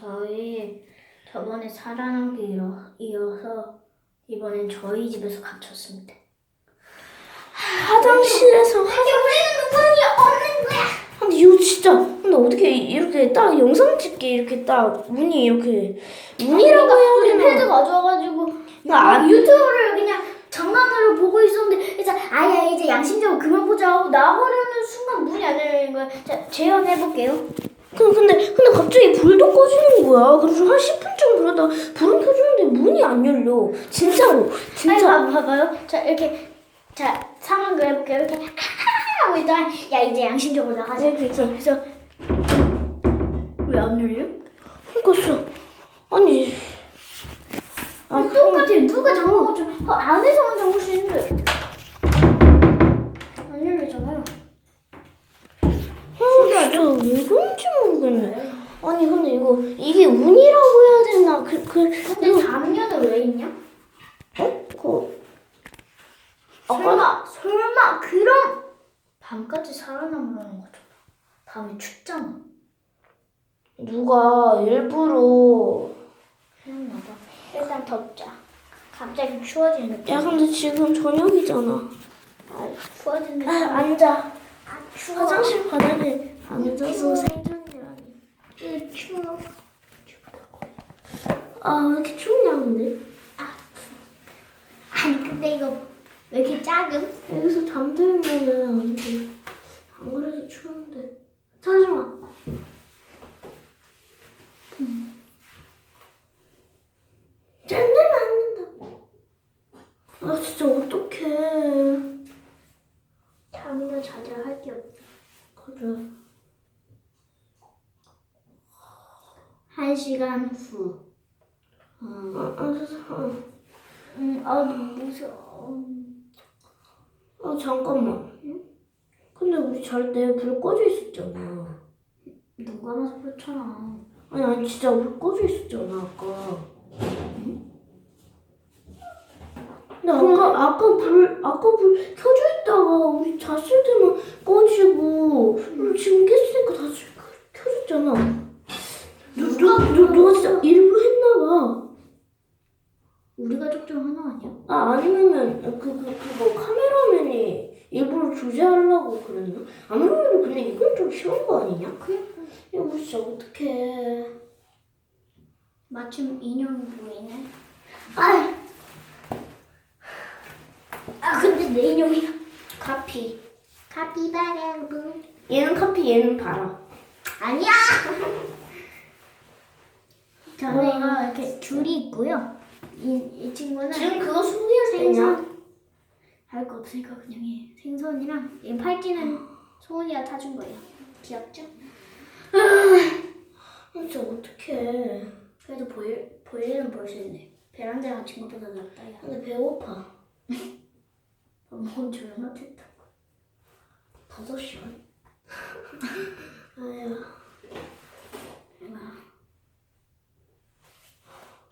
저희 저번에 살아남기 이어, 이어서 이번엔 저희 집에서 갇혔습니다. 화장실에서 화장. 우리는 문이 없는 거야. 근데 이거 진짜 근데 어떻게 이렇게 딱 영상 찍기 이렇게 딱 문이 이렇게 문이라고 해야 우리 되나? 패드 가져와가지고 나 안- 유튜브를 그냥 장난으로 보고 있었는데 그래서 아야 이제 양심적으로 그만 보자 하고 나가려는 순간 문이 안 열리는 거야. 자 재현해볼게요. 그 근데 근데 갑자기 불도 꺼지는 거야. 그래서 한 10분쯤 그러다 불은 켜주는데 문이 안 열려. 진짜로 진짜 진짜. 봐봐요. 자 이렇게 자 상황 그려볼게요. 이렇게 하고 있다가 야 이제 양심적으로 나가자. 네, 그래서 그래서 왜 안 열려? 그랬어. 아니. 아, 똑같아. 누가 잠궈 줘? 어, 안에서만 잠글 수 있는데. 안 열리잖아요. 아, 진짜 왜 그런지 모르겠네. 아니 근데 이거 이게 운이라고 해야 되나? 그 그. 근데 작년에 왜 있냐? 어? 그 설마 설마 그럼 밤까지 살아남으려는 거죠? 밤에 춥잖아. 누가 일부러 그런가 봐. 일단 덥자. 갑자기 추워지는. 야 근데 지금 저녁이잖아. 아, 추워지는. 아 앉아. 아, 추워. 화장실 바닥에 앉아서. 이 추워. 아 왜 이렇게 춥냐 근데? 아니 근데 이거 왜 이렇게 작음? 여기서 잠들면은 어떻게 안 그래도 추운데 잠시만 잠들면 안 된다고 아 진짜 어떡해 잠이나 자자 할게 없어. 그래 한 시간 후. 아, 아, 아, 음, 아 너무 무서워. 아 잠깐만 근데 우리 잘 때 불 꺼져 있었잖아 누가 나서 그렇잖아. 아니 아니 진짜 불 꺼져 있었잖아 아까 근데 아까 아까 불 아까 불 켜져 있다가 우리 잤을 때만 꺼지고 그리고 지금 깼으니까 다시 켜- 켜졌잖아 누, 누, 누, 누가 진짜 일부러 했나 우리 가족 중 하나 봐아 아니면은 그, 그, 그거 카메라맨이 일부러 조제하려고 그랬나? 아무래도 근데 이건 좀 쉬운 거 아니냐? 그니까. 이거 진짜 어떡해 마침 인형이 보이네. 아, 아 근데 내 인형이 카피 카피바라 문. 얘는 카피 얘는 바라 아니야. 저희가 이렇게 줄이 있고요. 이, 이 친구는 지금 그거 소개할 때냐? 생선 할 거 없으니까 그냥 해. 생선이랑 이 팔찌는 소은이가 타준 거예요. 귀엽죠? 진짜 어떡해 그래도 보일 보일은 볼 수 있네. 베란다에 갇힌 것보다 낫다 야. 근데 배고파 너무 조용하겠다. 다섯 시간